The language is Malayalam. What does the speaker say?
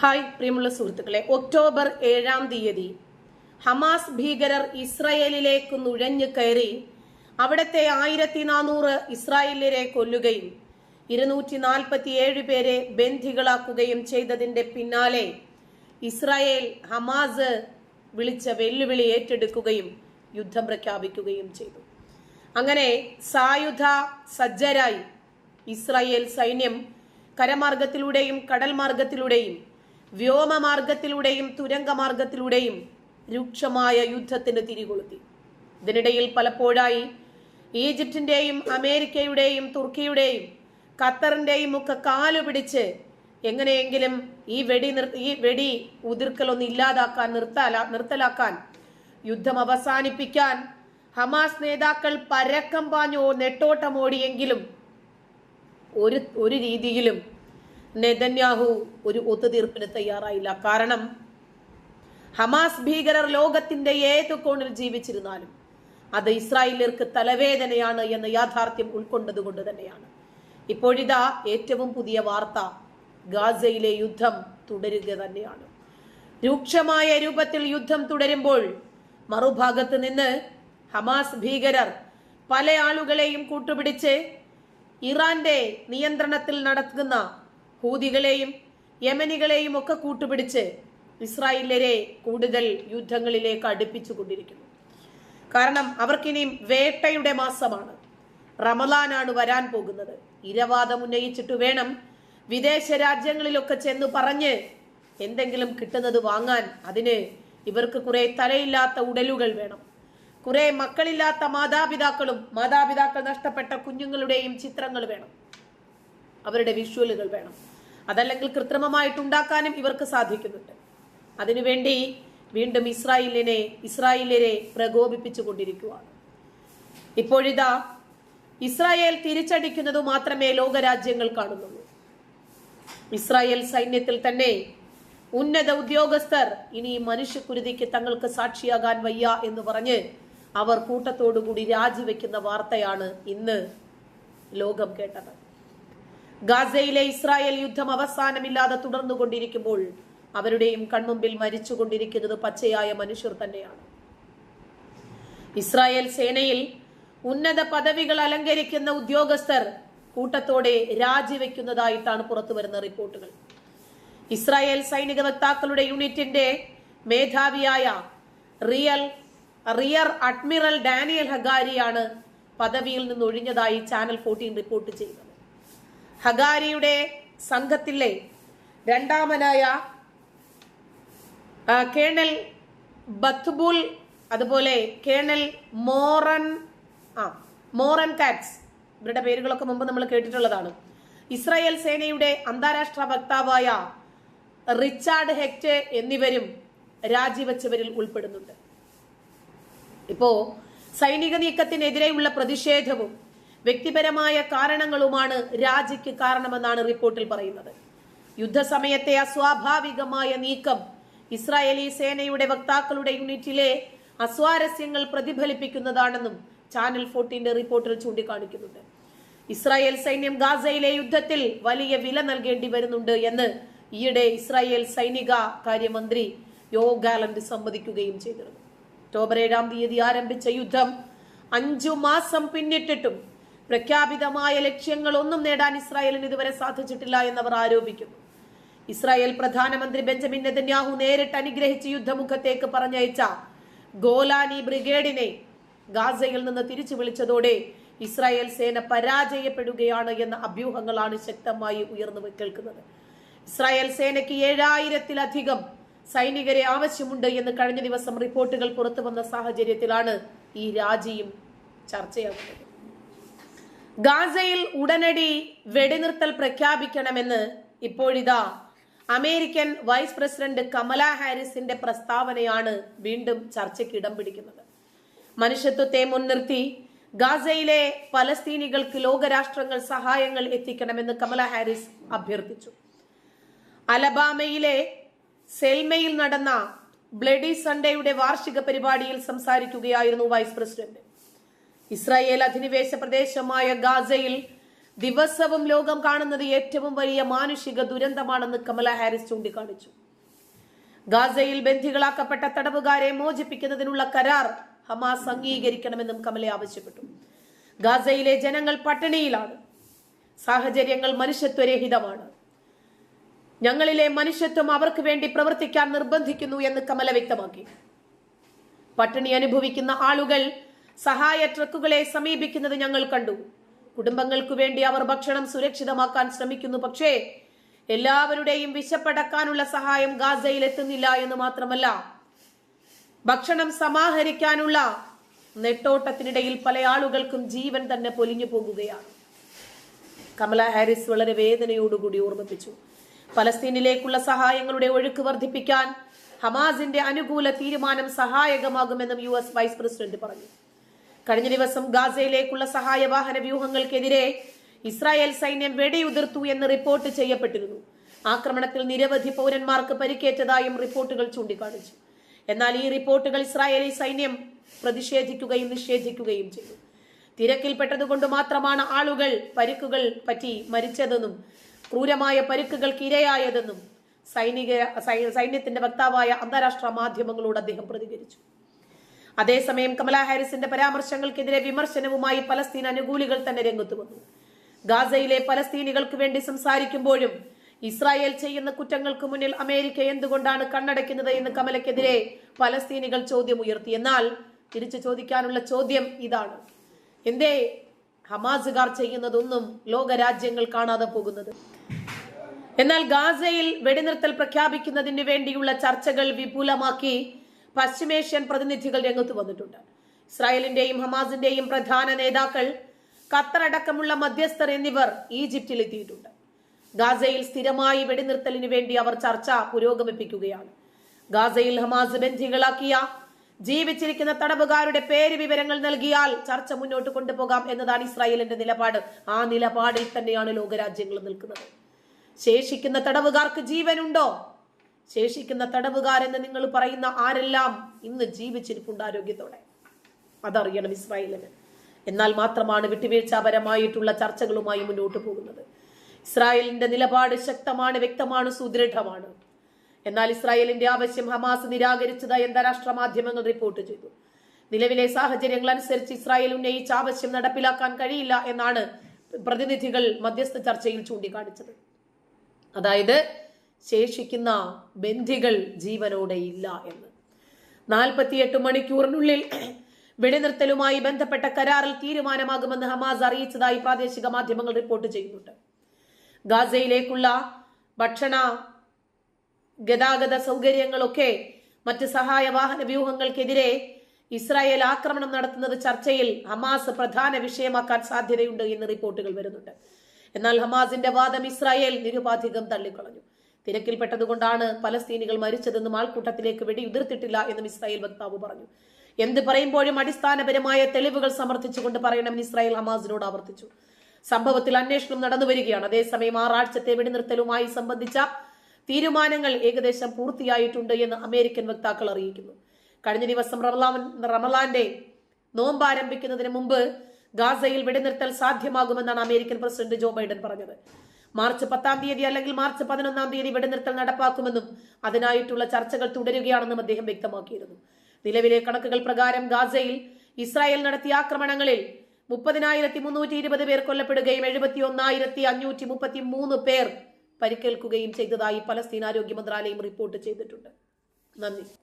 ഹായ് പ്രിയമുള്ള സുഹൃത്തുക്കളെ. ഒക്ടോബർ ഏഴാം തീയതി ഹമാസ് ഭീകരർ ഇസ്രായേലിലേക്ക് നുഴഞ്ഞു കയറി അവിടത്തെ ആയിരത്തി നാനൂറ് ഇസ്രായേലരെ കൊല്ലുകയും ഇരുന്നൂറ്റി നാൽപ്പത്തി ഏഴ് പേരെ ബന്ധികളാക്കുകയും ചെയ്തതിന്റെ പിന്നാലെ ഇസ്രായേൽ ഹമാസ് വിളിച്ച വെല്ലുവിളി ഏറ്റെടുക്കുകയും യുദ്ധം പ്രഖ്യാപിക്കുകയും ചെയ്തു. അങ്ങനെ സായുധ സജ്ജരായി ഇസ്രായേൽ സൈന്യം കരമാർഗത്തിലൂടെയും കടൽ മാർഗത്തിലൂടെയും വ്യോമമാർഗത്തിലൂടെയും തുരങ്കമാർഗത്തിലൂടെയും രൂക്ഷമായ യുദ്ധത്തിന് തിരികൊളുത്തി. ഇതിനിടയിൽ പലപ്പോഴായി ഈജിപ്തിന്റെയും അമേരിക്കയുടെയും തുർക്കിയുടെയും ഖത്തറിന്റെയും ഒക്കെ കാലു പിടിച്ച് എങ്ങനെയെങ്കിലും ഈ വെടി നിർ ഈ വെടി ഉതിർക്കലൊന്ന് ഇല്ലാതാക്കാൻ നിർത്തല നിർത്തലാക്കാൻ യുദ്ധം അവസാനിപ്പിക്കാൻ ഹമാസ് നേതാക്കൾ പരക്കം പാഞ്ഞോ നെട്ടോട്ടമോടിയെങ്കിലും ഒരു ഒരു രീതിയിലും നെതന്യാഹു ഒരു ഒത്തുതീർപ്പിന് തയ്യാറായില്ല. കാരണം ഹമാസ് ഭീകരർ ലോകത്തിന്റെ ഏത് കോണിൽ ജീവിച്ചിരുന്നാലും അത് ഇസ്രായേലർക്ക് തലവേദനയാണ് എന്ന യാഥാർത്ഥ്യം ഉൾക്കൊണ്ടതുകൊണ്ട് തന്നെയാണ്. ഇപ്പോഴിതാ ഏറ്റവും പുതിയ വാർത്ത ഗാസയിലെ യുദ്ധം തുടരുക തന്നെയാണ്. രൂക്ഷമായ രൂപത്തിൽ യുദ്ധം തുടരുമ്പോൾ മറുഭാഗത്ത് നിന്ന് ഹമാസ് ഭീകരർ പല ആളുകളെയും കൂട്ടുപിടിച്ച് ഇറാന്റെ നിയന്ത്രണത്തിൽ നടക്കുന്ന ഹൂതികളെയും യമനികളെയും ഒക്കെ കൂട്ടുപിടിച്ച് ഇസ്രായേലരെ കൂടുതൽ യുദ്ധങ്ങളിലേക്ക് അടുപ്പിച്ചു കൊണ്ടിരിക്കുന്നു. കാരണം അവർക്കിനിയും വേട്ടയുടെ മാസമാണ്. റമലാനാണ് വരാൻ പോകുന്നത്. ഇരവാദം ഉന്നയിച്ചിട്ട് വേണം വിദേശ രാജ്യങ്ങളിലൊക്കെ ചെന്ന് പറഞ്ഞ് എന്തെങ്കിലും കിട്ടുന്നത് വാങ്ങാൻ. അതിന് ഇവർക്ക് കുറെ തലയില്ലാത്ത ഉടലുകൾ വേണം. കുറെ മക്കളില്ലാത്ത മാതാപിതാക്കളും മാതാപിതാക്കൾ നഷ്ടപ്പെട്ട കുഞ്ഞുങ്ങളുടെയും ചിത്രങ്ങൾ വേണം. അവരുടെ വിഷ്വലുകൾ വേണം. അതല്ലെങ്കിൽ കൃത്രിമമായിട്ടുണ്ടാക്കാനും ഇവർക്ക് സാധിക്കുന്നുണ്ട്. അതിനുവേണ്ടി വീണ്ടും ഇസ്രായേലിനെ ഇസ്രായേലിനെ പ്രകോപിപ്പിച്ചു കൊണ്ടിരിക്കുകയാണ് ഇപ്പോഴിതാ ഇസ്രായേൽ തിരിച്ചടിക്കുന്നത് മാത്രമേ ലോകരാജ്യങ്ങൾ കാണുന്നുള്ളൂ. ഇസ്രായേൽ സൈന്യത്തിൽ തന്നെ ഉന്നത ഉദ്യോഗസ്ഥർ ഇനി മനുഷ്യക്കുരുതിക്ക് തങ്ങൾക്ക് സാക്ഷിയാകാൻ വയ്യ എന്ന് പറഞ്ഞ് അവർ കൂട്ടത്തോടുകൂടി രാജിവെക്കുന്ന വാർത്തയാണ് ഇന്ന് ലോകം കേട്ടത്. ഗാസയിലെ ഇസ്രായേൽ യുദ്ധം അവസാനമില്ലാതെ തുടർന്നുകൊണ്ടിരിക്കുമ്പോൾ അവരുടെയും കൺമുമ്പിൽ മരിച്ചുകൊണ്ടിരിക്കുന്നത് പച്ചയായ മനുഷ്യർ തന്നെയാണ്. ഇസ്രായേൽ സേനയിൽ ഉന്നത പദവികൾ അലങ്കരിക്കുന്ന ഉദ്യോഗസ്ഥർ കൂട്ടത്തോടെ രാജിവെക്കുന്നതായിട്ടാണ് പുറത്തു വരുന്ന റിപ്പോർട്ടുകൾ. ഇസ്രായേൽ സൈനിക വക്താക്കളുടെ യൂണിറ്റിന്റെ മേധാവിയായ റിയൽ റിയർ അഡ്മിറൽ ഡാനിയൽ ഹഗാരിയാണ് പദവിയിൽ നിന്ന് ഒഴിഞ്ഞതായി ചാനൽ ഫോർട്ടീൻ റിപ്പോർട്ട് ചെയ്യുന്നത്. ഹഗാരിയുടെ സംഘത്തിലെ രണ്ടാമനായ കേണൽ ബത്ബുൽ അതുപോലെ കേണൽ മോറൻ ആ മോറൻ കാറ്റ്സ് ഇവരുടെ പേരുകളൊക്കെ മുമ്പ് നമ്മൾ കേട്ടിട്ടുള്ളതാണ്. ഇസ്രായേൽ സേനയുടെ അന്താരാഷ്ട്ര വക്താവായ റിച്ചാർഡ് ഹെക്റ്റ് എന്നിവരും രാജിവെച്ചവരിൽ ഉൾപ്പെടുന്നുണ്ട്. ഇപ്പോ സൈനിക നീക്കത്തിനെതിരെയുള്ള പ്രതിഷേധവും വ്യക്തിപരമായ കാരണങ്ങളുമാണ് രാജിക്ക് കാരണമെന്നാണ് റിപ്പോർട്ടിൽ പറയുന്നത്. യുദ്ധസമയത്തെ അസ്വാഭാവികമായ നീക്കം ഇസ്രായേലി സേനയുടെ വക്താക്കളുടെ യൂണിറ്റിലെ അസ്വാരസ്യങ്ങൾ പ്രതിഫലിപ്പിക്കുന്നതാണെന്നും ചാനൽ ഫോർട്ടീന്റെ റിപ്പോർട്ടിൽ ചൂണ്ടിക്കാണിക്കുന്നുണ്ട്. ഇസ്രായേൽ സൈന്യം ഗാസയിലെ യുദ്ധത്തിൽ വലിയ വില നൽകേണ്ടി വരുന്നുണ്ട് എന്ന് ഈയിടെ ഇസ്രായേൽ സൈനിക കാര്യമന്ത്രി യോ ഗാലന്റ് സമ്മതിക്കുകയും ചെയ്തിരുന്നു. ഒക്ടോബർ ഏഴാം തീയതി ആരംഭിച്ച യുദ്ധം അഞ്ചു മാസം പിന്നിട്ടിട്ടും പ്രഖ്യാപിതമായ ലക്ഷ്യങ്ങളൊന്നും നേടാൻ ഇസ്രായേലിന് ഇതുവരെ സാധിച്ചിട്ടില്ല എന്നവർ ആരോപിക്കുന്നു. ഇസ്രായേൽ പ്രധാനമന്ത്രി ബെഞ്ചമിൻ നെതന്യാഹു നേരിട്ട് അനുഗ്രഹിച്ച് യുദ്ധമുഖത്തേക്ക് പറഞ്ഞയച്ച ഗോലാനി ബ്രിഗേഡിനെ ഗാസയിൽ നിന്ന് തിരിച്ചു വിളിച്ചതോടെ ഇസ്രായേൽ സേന പരാജയപ്പെടുകയാണ് എന്ന അഭ്യൂഹങ്ങളാണ് ശക്തമായി ഉയർന്നു കേൾക്കുന്നത്. ഇസ്രായേൽ സേനയ്ക്ക് ഏഴായിരത്തിലധികം സൈനികരെ ആവശ്യമുണ്ട് എന്ന് കഴിഞ്ഞ ദിവസം റിപ്പോർട്ടുകൾ പുറത്തു വന്ന സാഹചര്യത്തിലാണ് ഈ രാജിയും ചർച്ചയാകുന്നത്. ഗാസയിൽ ഉടനടി വെടിനിർത്തൽ പ്രഖ്യാപിക്കണമെന്ന് ഇപ്പോഴിതാ അമേരിക്കൻ വൈസ് പ്രസിഡന്റ് കമല ഹാരിസിന്റെ പ്രസ്താവനയാണ് വീണ്ടും ചർച്ചയ്ക്ക് ഇടം പിടിക്കുന്നത്. മനുഷ്യത്വത്തെ മുൻനിർത്തി ഗാസയിലെ പലസ്തീനികൾക്ക് ലോകരാഷ്ട്രങ്ങൾ സഹായങ്ങൾ എത്തിക്കണമെന്ന് കമല ഹാരിസ് അഭ്യർത്ഥിച്ചു. അലബാമയിലെ സെൽമയിൽ നടന്ന ബ്ലഡി സൺഡേയുടെ വാർഷിക പരിപാടിയിൽ സംസാരിക്കുകയായിരുന്നു വൈസ് പ്രസിഡന്റ്. ഇസ്രായേൽ അധിനിവേശ പ്രദേശമായ ഗാസയിൽ ദിവസവും ലോകം കാണുന്നത് ഏറ്റവും വലിയ മാനുഷിക ദുരന്തമാണെന്ന് കമല ഹാരിസ് ചൂണ്ടിക്കാണിച്ചു. ഗാസയിൽ ബന്ധികളാക്കപ്പെട്ട തടവുകാരെ മോചിപ്പിക്കുന്നതിനുള്ള കരാർ ഹമാസ് അംഗീകരിക്കണമെന്നും കമല ആവശ്യപ്പെട്ടു. ഗാസയിലെ ജനങ്ങൾ പട്ടിണിയിലാണ്. സാഹചര്യങ്ങൾ മനുഷ്യത്വരഹിതമാണ്. ഞങ്ങളിലെ മനുഷ്യത്വം അവർക്ക് വേണ്ടി പ്രവർത്തിക്കാൻ നിർബന്ധിക്കുന്നു എന്ന് കമല വ്യക്തമാക്കി. പട്ടിണി അനുഭവിക്കുന്ന ആളുകൾ സഹായ ട്രക്കുകളെ സമീപിക്കുന്നത് ഞങ്ങൾ കണ്ടു. കുടുംബങ്ങൾക്കു വേണ്ടി അവർ ഭക്ഷണം സുരക്ഷിതമാക്കാൻ ശ്രമിക്കുന്നു. പക്ഷേ എല്ലാവരുടെയും വിശപ്പടക്കാനുള്ള സഹായം ഗാസയിൽ എത്തുന്നില്ല എന്ന് മാത്രമല്ല ഭക്ഷണം സമാഹരിക്കാനുള്ള നെട്ടോട്ടത്തിനിടയിൽ പല ആളുകൾക്കും ജീവൻ തന്നെ പൊലിഞ്ഞു പോകുകയാണ്. കമല ഹാരിസ് വളരെ വേദനയോടുകൂടി ഓർമ്മിപ്പിച്ചു. പലസ്തീനിലേക്കുള്ള സഹായങ്ങളുടെ ഒഴുക്ക് വർദ്ധിപ്പിക്കാൻ ഹമാസിന്റെ അനുകൂല തീരുമാനം സഹായകമാകുമെന്നും യു എസ് വൈസ് പ്രസിഡന്റ് പറഞ്ഞു. കഴിഞ്ഞ ദിവസം ഗാസയിലേക്കുള്ള സഹായ വാഹന വ്യൂഹങ്ങൾക്കെതിരെ ഇസ്രായേൽ സൈന്യം വെടിയുതിർത്തു എന്ന് റിപ്പോർട്ട് ചെയ്യപ്പെട്ടിരുന്നു. ആക്രമണത്തിൽ നിരവധി പൗരന്മാർക്ക് പരിക്കേറ്റതായും റിപ്പോർട്ടുകൾ ചൂണ്ടിക്കാണിച്ചു. എന്നാൽ ഈ റിപ്പോർട്ടുകൾ ഇസ്രായേലി സൈന്യം പ്രതിഷേധിക്കുകയും നിഷേധിക്കുകയും ചെയ്തു. തിരക്കിൽപ്പെട്ടതുകൊണ്ട് മാത്രമാണ് ആളുകൾ പരിക്കുകൾ പറ്റി മരിച്ചതെന്നും ക്രൂരമായ പരിക്കുകൾക്ക് ഇരയായതെന്നും സൈനിക സൈന്യത്തിന്റെ വക്താവായ അന്താരാഷ്ട്ര മാധ്യമങ്ങളോട് അദ്ദേഹം പ്രതികരിച്ചു. അതേസമയം കമലാ ഹാരിസിന്റെ പരാമർശങ്ങൾക്കെതിരെ വിമർശനവുമായി പലസ്തീൻ അനുകൂലികൾ തന്നെ രംഗത്ത് വന്നു ഗാസയിലെ പലസ്തീനികൾക്ക് വേണ്ടി സംസാരിക്കുമ്പോഴും ഇസ്രായേൽ ചെയ്യുന്ന കുറ്റങ്ങൾക്ക് മുന്നിൽ അമേരിക്ക എന്തുകൊണ്ടാണ് കണ്ണടയ്ക്കുന്നത് എന്ന് കമലക്കെതിരെ പലസ്തീനികൾ ചോദ്യം ഉയർത്തി എന്നാൽ തിരിച്ചു ചോദിക്കാനുള്ള ചോദ്യം ഇതാണ്. എന്തേ ഹമാസുകാർ ചെയ്യുന്നതൊന്നും ലോകരാജ്യങ്ങൾ കാണാതെ പോകുന്നത്? എന്നാൽ ഗാസയിൽ വെടിനിർത്തൽ പ്രഖ്യാപിക്കുന്നതിന് വേണ്ടിയുള്ള ചർച്ചകൾ വിപുലമാക്കി പശ്ചിമേഷ്യൻ പ്രതിനിധികൾ രംഗത്ത് വന്നിട്ടുണ്ട്. ഇസ്രായേലിന്റെയും ഹമാസിന്റെയും പ്രധാന നേതാക്കൾ ഖത്തർ അടക്കമുള്ള മധ്യസ്ഥർ എന്നിവർ ഈജിപ്തിൽ എത്തിയിട്ടുണ്ട് ഗാസയിൽ സ്ഥിരമായി വെടിനിർത്തലിന് വേണ്ടി അവർ ചർച്ച പുരോഗമിപ്പിക്കുകയാണ്. ഗാസയിൽ ഹമാസ് ബന്ധികളാക്കിയ ജീവിച്ചിരിക്കുന്ന തടവുകാരുടെ പേര് വിവരങ്ങൾ നൽകിയാൽ ചർച്ച മുന്നോട്ട് കൊണ്ടുപോകാം എന്നതാണ് ഇസ്രായേലിന്റെ നിലപാട്. ആ നിലപാടിൽ തന്നെയാണ് ലോകരാജ്യങ്ങൾ നിൽക്കുന്നത്. ശേഷിക്കുന്ന തടവുകാർക്ക് ജീവനുണ്ടോ? ശേഷിക്കുന്ന തടവുകാരെന്ന് നിങ്ങൾ പറയുന്ന ആരെല്ലാം ഇന്ന് ജീവിച്ചിരിപ്പുണ്ട് ആരോഗ്യത്തോടെ? അതറിയണം ഇസ്രായേലിന്. എന്നാൽ മാത്രമാണ് വിട്ടുവീഴ്ചാപരമായിട്ടുള്ള ചർച്ചകളുമായി മുന്നോട്ട് പോകുന്നത്. ഇസ്രായേലിന്റെ നിലപാട് ശക്തമാണ് വ്യക്തമാണ് സുദൃഢമാണ്. എന്നാൽ ഇസ്രായേലിന്റെ ആവശ്യം ഹമാസ് നിരാകരിച്ചതായി അന്താരാഷ്ട്ര മാധ്യമങ്ങൾ റിപ്പോർട്ട് ചെയ്തു. നിലവിലെ സാഹചര്യങ്ങൾ അനുസരിച്ച് ഇസ്രായേൽ ഉന്നയിച്ച ആവശ്യം നടപ്പിലാക്കാൻ കഴിയില്ല എന്നാണ് പ്രതിനിധികൾ മധ്യസ്ഥ ചർച്ചയിൽ ചൂണ്ടിക്കാണിച്ചത്. അതായത് ശേഷിക്കുന്ന ബന്ധികൾ ജീവനോടെ ഇല്ല എന്ന്. നാൽപ്പത്തിയെട്ട് മണിക്കൂറിനുള്ളിൽ വെടിനിർത്തലുമായി ബന്ധപ്പെട്ട കരാറിൽ തീരുമാനമാകുമെന്ന് ഹമാസ് അറിയിച്ചതായി പ്രാദേശിക മാധ്യമങ്ങൾ റിപ്പോർട്ട് ചെയ്യുന്നുണ്ട്. ഗാസയിലേക്കുള്ള ഭക്ഷണ ഗതാഗത സൗകര്യങ്ങളൊക്കെ മറ്റ് സഹായ വാഹന വ്യൂഹങ്ങൾക്കെതിരെ ഇസ്രായേൽ ആക്രമണം നടത്തുന്നത് ചർച്ചയിൽ ഹമാസ് പ്രധാന വിഷയമാക്കാൻ സാധ്യതയുണ്ട് എന്ന് റിപ്പോർട്ടുകൾ വരുന്നുണ്ട്. എന്നാൽ ഹമാസിന്റെ വാദം ഇസ്രായേൽ നിരുപാധികം തള്ളിക്കളഞ്ഞു. തിരക്കിൽപ്പെട്ടതുകൊണ്ടാണ് പലസ്തീനികൾ മരിച്ചതെന്നും ആൾക്കൂട്ടത്തിലേക്ക് വെടിയുതിർത്തിട്ടില്ല എന്നും ഇസ്രായേൽ വക്താവ് പറഞ്ഞു. എന്ത് പറയുമ്പോഴും അടിസ്ഥാനപരമായ തെളിവുകൾ സമർത്ഥിച്ചുകൊണ്ട് പറയണമെന്ന് ഇസ്രായേൽ ഹമാസിനോട് ആവർത്തിച്ചു. സംഭവത്തിൽ അന്വേഷണം നടന്നു വരികയാണ് അതേസമയം ആറാഴ്ചത്തെ വെടിനിർത്തലുമായി സംബന്ധിച്ച തീരുമാനങ്ങൾ ഏകദേശം പൂർത്തിയായിട്ടുണ്ട് എന്ന് അമേരിക്കൻ വക്താക്കൾ അറിയിക്കുന്നു. കഴിഞ്ഞ ദിവസം റമലാൻ റമലാന്റെ നോമ്പ് ആരംഭിക്കുന്നതിന് മുമ്പ് ഗാസയിൽ വെടിനിർത്തൽ സാധ്യമാകുമെന്നാണ് അമേരിക്കൻ പ്രസിഡന്റ് ജോ ബൈഡൻ പറഞ്ഞത്. മാർച്ച് പത്താം തീയതി അല്ലെങ്കിൽ മാർച്ച് പതിനൊന്നാം തീയതി വെടിനിർത്തൽ നടപ്പാക്കുമെന്നും അതിനായിട്ടുള്ള ചർച്ചകൾ തുടരുകയാണെന്നും അദ്ദേഹം വ്യക്തമാക്കിയിരുന്നു. നിലവിലെ കണക്കുകൾ പ്രകാരം ഗാസയിൽ ഇസ്രായേൽ നടത്തിയ ആക്രമണങ്ങളിൽ മുപ്പതിനായിരത്തി മുന്നൂറ്റി ഇരുപത് പേർ കൊല്ലപ്പെടുകയും എഴുപത്തി ഒന്നായിരത്തി അഞ്ഞൂറ്റി മുപ്പത്തി മൂന്ന് പേർ പരിക്കേൽക്കുകയും ചെയ്തതായി പലസ്തീൻ ആരോഗ്യ മന്ത്രാലയം റിപ്പോർട്ട് ചെയ്തിട്ടുണ്ട്. നന്ദി.